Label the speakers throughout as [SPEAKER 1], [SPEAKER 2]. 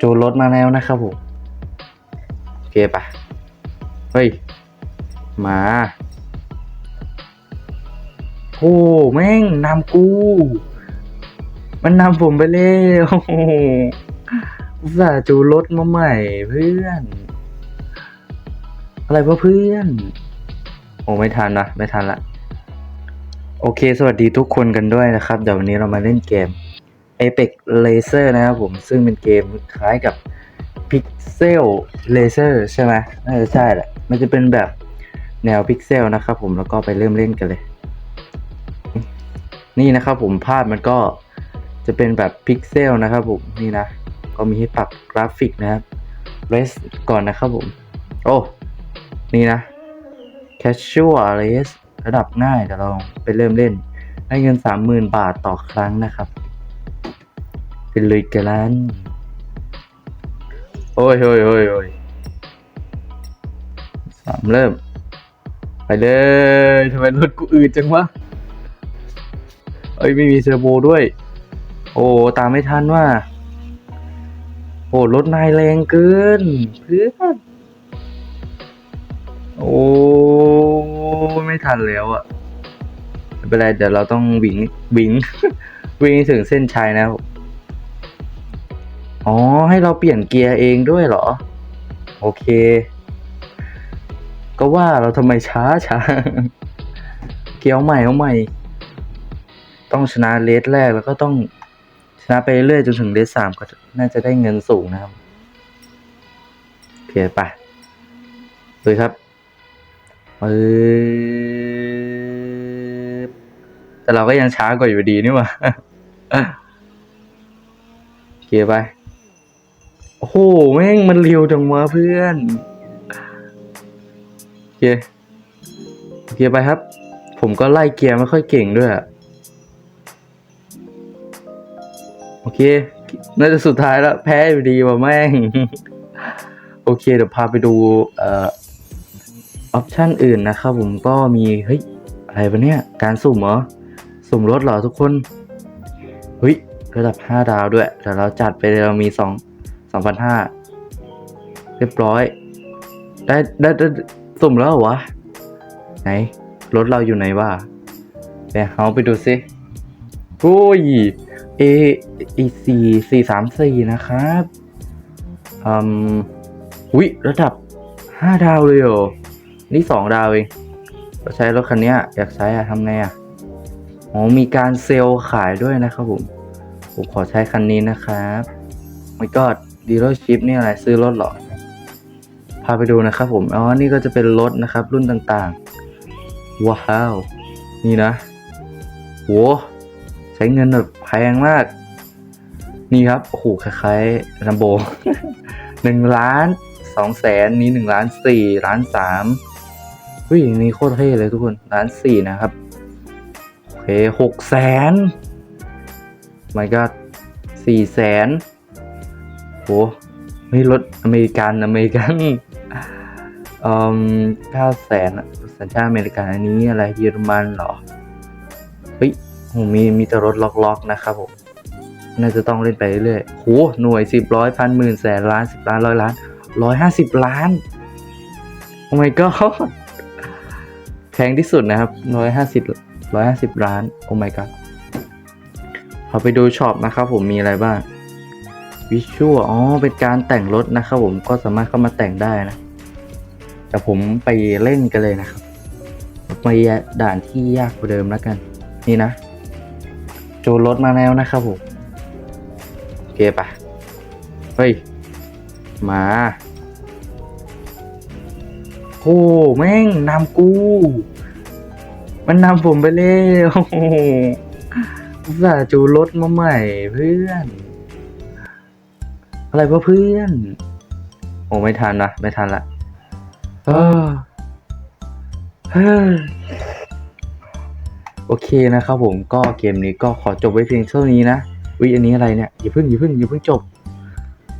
[SPEAKER 1] จูนรถมาแล้วนะครับผมโอเคปะเฮ้ย มาโอ้แม่งนำกู มันนำผมไปแล้วโอ้โหอุตส่าห์จูรถมาใหม่เพื่อน อะไรวะเพื่อน โอ้ไม่ทันนะไม่ทันละ โอเค สวัสดีทุกคนกันด้วยนะครับ เดี๋ยววันนี้เรามาเล่นเกม Apex Laser นะครับผม ซึ่งเป็นเกมคล้ายกับ Pixel Laser ใช่ไหมน่าจะใช่แหละ มันจะเป็นแบบแนวพิกเซลนะครับผมแล้วก็ไปเริ่มเล่นกันเลย นี่นะครับผมภาพมันก็จะเป็นแบบพิกเซลนะครับผมนี่นะ ก็มีให้ปรับกราฟิกนะครับ res ก่อนนะครับผม โอ้ นี่นะ casual res ระดับง่ายเดี๋ยวเราไปเริ่มเล่น ได้เงินสามหมื่นบาทต่อครั้งนะครับ เป็นลุยกันโอ้ยโอ้ยโอ้ยโอ้ยสามเริ่ม ไปเลยทำไมรถกูอืดจังวะ เอ้ย ไม่มีเทอร์โบด้วย โอ้ ตามไม่ทันว่า โอ้ รถนายแรงเกิน เพื่อนโอ้ ไม่ทันแล้วอะไม่เป็นไรเดี๋ยวเราต้องวิ่งวิ่งวิ่งถึงเส้นชัยนะครับ อ๋อ ให้เราเปลี่ยนเกียร์เองด้วยเหรอ โอเค ก็ว่าเราทำไมช้าช้าเกียร์ใหม่เอาใหม่ ต้องชนะเลสแรกแล้วก็ต้องชนะไปเรื่อยจนถึงเลสสามก็น่าจะได้เงินสูงนะครับโอเคไปเลยครับปึ๊บแต่เราก็ยังช้ากว่าอยู่ดีนี่หว่าโอเคไป โอ้โห แม่งมันเร็วจังวะเพื่อน โอเค โอเคไปครับ ผมก็ไล่เกียร์ไม่ค่อยเก่งด้วย โอเค น่าจะสุดท้ายแล้ว แพ้อยู่ดีว่ะแม่ง โอเค เดี๋ยวพาไปดู เอ่อ ออปชันอื่นนะครับผมก็มี เฮ้ย อะไรปะเนี่ย การสุ่มเหรอ สุ่มรถเหรอทุกคน เฮ้ยระดับ 5 ดาวด้วย แต่เราจัดไปเลยเรามี 2 2,500เรียบร้อย ได้ได้ได้สุ่มแล้วเหรอวะ ไหน รถเราอยู่ไหนวะไปเอาไปดูซิโอ้ย A A สี่สี่สามสี่นะครับอืมวิระดับห้าดาวเลยเหรอ นี่สองดาวเองเราใช้รถคันนี้อยากใช้อะทำไงอะอ๋อมีการเซลล์ขายด้วยนะครับผม ผมขอใช้คันนี้นะครับไม่ก็ ดีลชิปนี่อะไรซื้อรถหรอพาไปดูนะครับผมอ๋อนี่ก็จะเป็นรถนะครับ รุ่นต่างๆ ว้าว นี่นะโหใช้เงินแบบแพงมาก นี่ครับโอ้โหคล้ายๆลัมโบหนึ่งล้านสองแสนนี้หนึ่งล้านสี่ล้านสามอุ้ยนี่โคตรเท่เลยทุกคนล้านสี่นะครับโอเคหกแสนไม่ก็สี่แสน โหไม่รถอเมริกันอเมริกันอืมเก้าแสนสัญชาติอเมริกันอันนี้อะไรเยอรมันเหรอ เฮ้ยโหมีมีแต่รถล็อกๆนะครับผมน่าจะต้องเล่นไปเรื่อยๆโหหน่วยสิบร้อยพันหมื่นแสนล้านสิบล้านร้อยล้านร้อยห้าสิบล้าน โอ้ my god แพงที่สุดนะครับร้อยห้าสิบร้อยห้าสิบล้าน โอ้ my god เราไปดูช็อปนะครับผมมีอะไรบ้าง วิชวลอ๋อ เป็นการแต่งรถนะครับผมก็สามารถเข้ามาแต่งได้นะ แต่ผมไปเล่นกันเลยนะครับไปด่านที่ยากกว่าเดิมแล้วกัน นี่นะ โจรรถมาแล้วนะครับผม โอเคปะเฮ้ย มาโอ้แม่งนำกู มันนำผมไปแล้วโอ้โหอุตส่าห์จูรถมาใหม่เพื่อน อะไรวะเพื่อน โอ้ไม่ทันนะไม่ทันละเออเฮ้ยโอเคนะครับผมก็เกมนี้ก็ขอจบไว้เพียงเท่านี้นะวิอันนี้อะไรเนี่ยอย่าเพิ่งอย่าเพิ่งอย่าเพิ่งจบ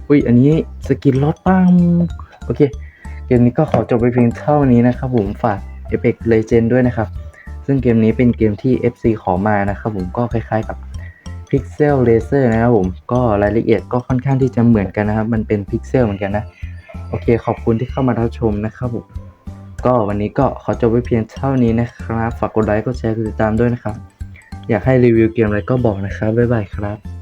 [SPEAKER 1] วิอันนี้สกินรถปังโอเค เกมนี้ก็ขอจบไปเพียงเท่านี้นะครับผมฝาก Apex Legend ด้วยนะครับ ซึ่งเกมนี้เป็นเกมที่ FC ขอมานะครับผมก็คล้ายๆกับ Pixel Laser นะครับผม ก็รายละเอียดก็ค่อนข้างที่จะเหมือนกันนะครับ มันเป็นพิกเซลเหมือนกันนะ โอเค ขอบคุณที่เข้ามารับชมนะครับผม ก็วันนี้ก็ขอจบไว้เพียงเท่านี้นะครับ ฝากกดไลค์ กดแชร์ กดติดตามด้วยนะครับ อยากให้รีวิวเกมอะไรก็บอกนะครับ บ๊ายบายครับ